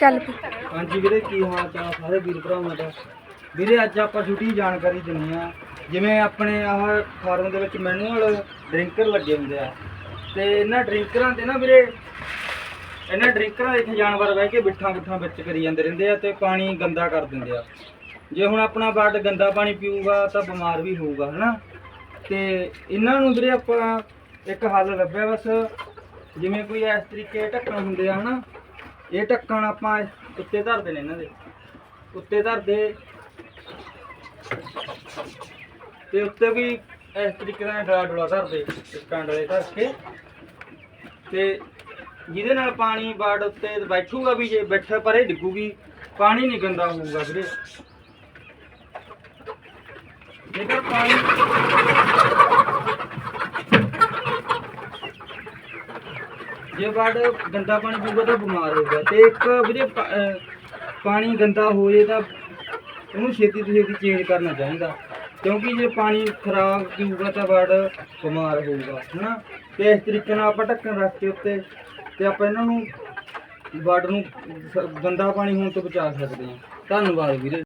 ਚੱਲ ਪੀ। ਹਾਂਜੀ ਵੀਰੇ, ਕੀ ਹਾਲ ਚਾਲ ਸਾਰੇ ਵੀਰ ਭਰਾਵਾਂ ਦਾ? ਵੀਰੇ, ਅੱਜ ਆਪਾਂ ਛੋਟੀ ਜਾਣਕਾਰੀ ਦਿੰਨੀ ਆ ਜਿਵੇਂ ਆਪਣੇ ਆਹ ਫਾਰਮ ਦੇ ਵਿੱਚ ਮੈਨੂਅਲ ਡਰਿੰਕਰ ਲੱਗੇ ਹੁੰਦੇ ਆ। ਤੇ ਇਹਨਾਂ ਡਰਿੰਕਰਾਂ ਤੇ ਨਾ ਵੀਰੇ, ਇਹਨਾਂ ਡਰਿੰਕਰਾਂ ਦੇ ਇੱਥੇ ਜਾਨਵਰ ਬਹਿ ਕੇ ਬਿੱਠਾਂ ਬਿੱਠਾਂ ਵਿੱਚ ਕਰੀ ਜਾਂਦੇ ਰਹਿੰਦੇ ਆ ਤੇ ਪਾਣੀ ਗੰਦਾ ਕਰ ਦਿੰਦੇ ਆ। ਜੇ ਹੁਣ ਆਪਣਾ ਬਰਡ ਗੰਦਾ ਪਾਣੀ ਪੀਊਗਾ ਤਾਂ ਬਿਮਾਰ ਵੀ ਹੋਊਗਾ, ਹਨਾ? ਤੇ ਇਹਨਾਂ ਨੂੰ ਵੀਰੇ ਆਪਾਂ ਇੱਕ ਹੱਲ ਲੱਭਿਆ ਬਸ। ਜਿਵੇਂ ਕੋਈ ਇਸ ਤਰੀਕੇ ਢੱਕਣ ਹੁੰਦੇ ਆ, ਹਨਾ? ਇਹ ਢੱਕਣ ਆਪਾਂ ਉੱਤੇ ਧਰਦੇ ਨੇ ਇਹਨਾਂ ਦੇ। ਉੱਤੇ ਧਰਦੇ। ਤੇ ਉੱਤੇ ਵੀ ਇਸ ਤਰੀਕੇ ਨਾਲ ਡਲਾ ਡੁਲਾ ਧਰਦੇ ਟਿੱਕਾਂ ਡਲੇ ਧਰ ਕੇ ਤੇ ਜਿਹਦੇ ਨਾਲ ਪਾਣੀ ਬਾੜ ਉੱਤੇ ਬੈਠੂਗਾ ਵੀ, ਜੇ ਬੈਠੇ ਪਰੇ ਡਿੱਗੂਗੀ, ਪਾਣੀ ਨਹੀਂ ਗੰਦਾ ਹੋਊਗਾ ਵੀਰੇ। ਜੇਕਰ ਪਾਣੀ ਜੇ ਬਾੜ ਗੰਦਾ ਪਾਣੀ ਪੀਊਗਾ ਤਾਂ ਬਿਮਾਰ ਹੋਊਗਾ। ਤੇ ਇੱਕ ਵੀਰੇ ਪਾ- ਅਹ ਪਾਣੀ ਗੰਦਾ ਹੋ ਤਾਂ ਉਹਨੂੰ ਛੇਤੀ ਤੋਂ ਛੇਤੀ ਚੇਂਜ ਕਰਨਾ ਚਾਹੀਦਾ। ਕਿਉਂਕਿ ਜੇ ਪਾਣੀ ਖਰਾਬ ਪੀਊਗਾ ਤਾਂ ਬਾੜ ਬਿਮਾਰ ਹੋਊਗਾ, ਹਨਾ? ਤੇ ਇਸ ਤਰੀਕੇ ਨਾਲ ਆਪਾਂ ਢੱਕਣ ਰੱਖ ਕੇ ਉੱਤੇ ਤੇ ਆਪਾਂ ਇਹਨਾਂ ਨੂੰ ਬਾੜ ਨੂੰ ਸ- ਗੰਦਾ ਪਾਣੀ ਹੋਣ ਤੋਂ ਬਚਾ ਸਕਦੇ ਹਾਂ। ਧੰਨਵਾਦ ਵੀਰੇ।